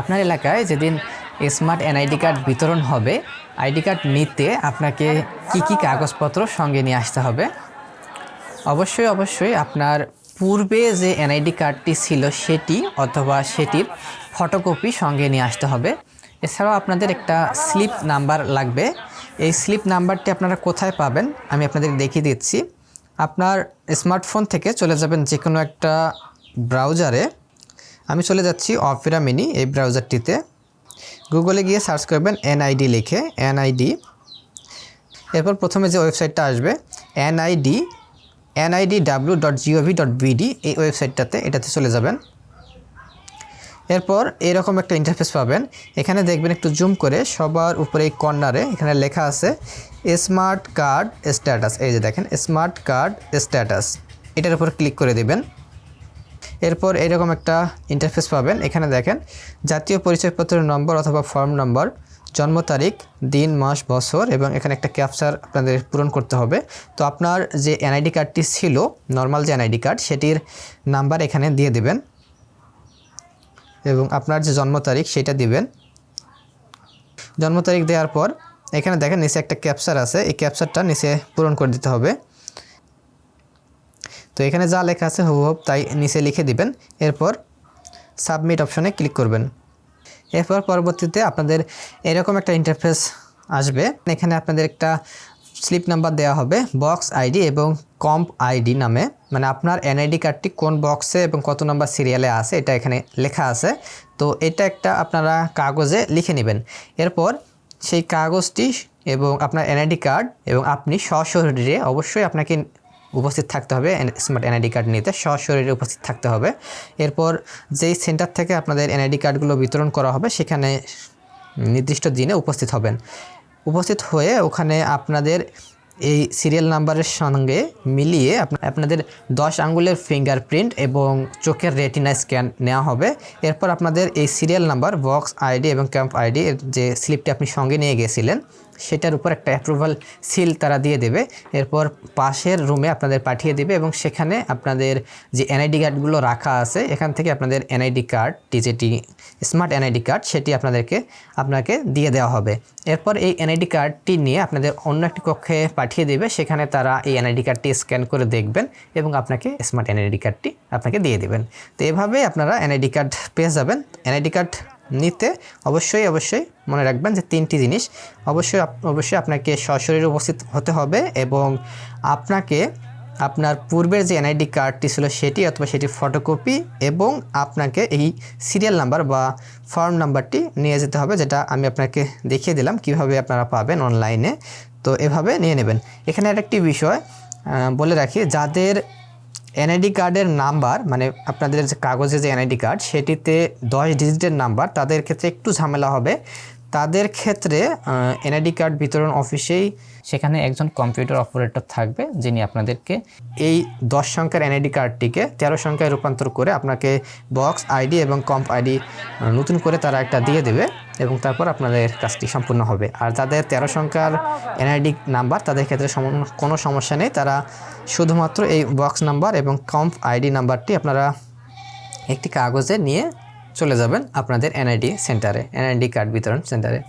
আপনার এলাকায় যেদিন স্মার্ট এনআইডি কার্ড বিতরণ হবে আইডি কার্ড নিতে আপনাকে কি কি কাগজপত্র সঙ্গে নিয়ে আসতে হবে? অবশ্যই অবশ্যই আপনার পূর্বে যে এনআইডি কার্ডটি ছিল সেটি অথবা সেটির ফটোকপি সঙ্গে নিয়ে আসতে হবে। এছাড়াও আপনাদের একটা স্লিপ নাম্বার লাগবে। এই স্লিপ নাম্বারটি আপনারা কোথায় পাবেন আমি আপনাদের দেখিয়ে দিচ্ছি। আপনার স্মার্টফোন থেকে চলে যাবেন যে কোনো একটা ব্রাউজারে। আমি চলে যাচ্ছি অপেরা মিনি এই ব্রাউজারটিতে গুগলে গিয়ে সার্চ করবেন এনআইডি লিখে এনআইডি এরপর প্রথমে যে ওয়েবসাইটটা আসবে NID NID W dot GOV dot BD এই ওয়েবসাইটটাতে এটাতে চলে যাবেন। এরপর এরকম একটা ইন্টারফেস পাবেন, এখানে দেখবেন একটু জুম করে সবার উপরে এই কর্নারে এখানে লেখা আছে স্মার্ট কার্ড স্ট্যাটাস এই যে দেখেন স্মার্ট কার্ড স্ট্যাটাস এটার উপর ক্লিক করে দিবেন। এরপর এরকম একটা ইন্টারফেস পাবেন। এখানে দেখেন, জাতীয় পরিচয়পত্রের নম্বর অথবা ফর্ম নম্বর জন্ম তারিখ, দিন, মাস, বছর এবং এখানে একটা ক্যাপচার আপনাদের পূরণ করতে হবে। তো আপনার যে এনআইডি কার্ডটি ছিল নর্মাল যে এনআইডি কার্ড সেটির নাম্বার এখানে দিয়ে দেবেন। এবং আপনার যে জন্ম তারিখ, সেটা দিবেন। জন্ম তারিখ দেওয়ার পর, এখানে দেখেন নিচে একটা ক্যাপচার আছে। এই ক্যাপচারটা নিচে পূরণ করে দিতে হবে। তো এখানে যা লেখা আছে হুবহুব তাই নিচে লিখে দিবেন। এরপর সাবমিট অপশনে ক্লিক করবেন। এরপর পরবর্তীতে আপনাদের এরকম একটা ইন্টারফেস আসবে। এখানে আপনাদের একটা স্লিপ নাম্বার দেওয়া হবে বক্স আইডি এবং কম্প আইডি নামে। মানে আপনার এনআইডি কার্ডটি কোন বক্সে এবং কত নাম্বার সিরিয়ালে আছে এটা এখানে লেখা আছে। তো এটা একটা আপনারা কাগজে লিখে নেবেন। এরপর সেই কাগজটি এবং আপনার এনআইডি কার্ড এবং আপনি সশরীরে অবশ্যই আপনাকে উপস্থিত থাকতে হবে স্মার্ট এনআইডি কার্ড নিতে, সশরীরে উপস্থিত থাকতে হবে। এরপর যেই সেন্টার থেকে আপনাদের এনআইডি কার্ডগুলো বিতরণ করা হবে, সেখানে নির্দিষ্ট দিনে উপস্থিত হবেন। উপস্থিত হয়ে ওখানে আপনাদের এই সিরিয়াল নাম্বারের সঙ্গে মিলিয়ে আপনাদের দশ আঙ্গুলের ফিঙ্গারপ্রিন্ট এবং চোখের রেটিনা স্ক্যান নেওয়া হবে। এরপর আপনাদের এই সিরিয়াল নাম্বার বক্স আইডি এবং ক্যাম্প আইডি যে স্লিপটি আপনি সঙ্গে নিয়ে গেছিলেন সেটার উপর একটা অ্যাপ্রুভাল সিল তারা দিয়ে দেবে। এরপর পাশের রুমে আপনাদের পাঠিয়ে দেবে এবং সেখানে আপনাদের যে এনআইডি কার্ডগুলো রাখা আছে, এখান থেকে আপনাদের এনআইডি কার্ডটি যেটি স্মার্ট এনআইডি কার্ড সেটি আপনাদেরকে, আপনাকে দিয়ে দেওয়া হবে। এরপর এই এনআইডি কার্ডটি নিয়ে আপনাদের অন্য একটি কক্ষে পাঠিয়ে দেবে, সেখানে তারা এই এনআইডি কার্ডটি স্ক্যান করে দেখবেন এবং আপনাকে স্মার্ট এনআইডি কার্ডটি আপনাকে দিয়ে দেবেন। তো এভাবে আপনারা এনআইডি কার্ড পেয়ে যাবেন। এনআইডি কার্ড নিতে অবশ্যই অবশ্যই মনে রাখবেন যে তিনটি জিনিস অবশ্যই অবশ্যই আপনাকে সশরীরে উপস্থিত হতে হবে এবং আপনাকে আপনার পূর্বের যে এনআইডি কার্ডটি ছিল সেটি অথবা সেটির ফটোকপি এবং আপনাকে এই সিরিয়াল নাম্বার বা ফর্ম নাম্বারটি নিয়ে যেতে হবে যেটা আমি আপনাকে দেখিয়ে দিলাম কীভাবে আপনারা পাবেন অনলাইনে। তো এভাবে নিয়ে নেবেন। এখানে আরেকটি বিষয় বলে রাখি, যাদের এনআইডি কার্ডের নাম্বার মানে আপনাদের যে কাগজে যে এনআইডি কার্ড সেটিতে দশ ডিজিটের নাম্বার তাদের ক্ষেত্রে একটু ঝামেলা হবে। তাদের ক্ষেত্রে এনআইডি কার্ড বিতরণ অফিসেই সেখানে একজন কম্পিউটার অপারেটর থাকবে, যিনি আপনাদেরকে এই দশ সংখ্যার এনআইডি কার্ডটিকে তেরো সংখ্যায় রূপান্তর করে আপনাকে বক্স আইডি এবং কম্প আইডি নতুন করে তারা একটা দিয়ে দেবে এবং তারপর আপনাদের কাজটি সম্পূর্ণ হবে। আর যাদের তেরো সংখ্যার এনআইডি নাম্বার তাদের ক্ষেত্রে কোনো সমস্যা নেই। তারা শুধুমাত্র এই বক্স নাম্বার এবং কম্প আইডি নাম্বারটি আপনারা একটি কাগজে নিয়ে চলে যাবেন আপনাদের এনআইডি সেন্টারে এনআইডি কার্ড বিতরণ সেন্টারে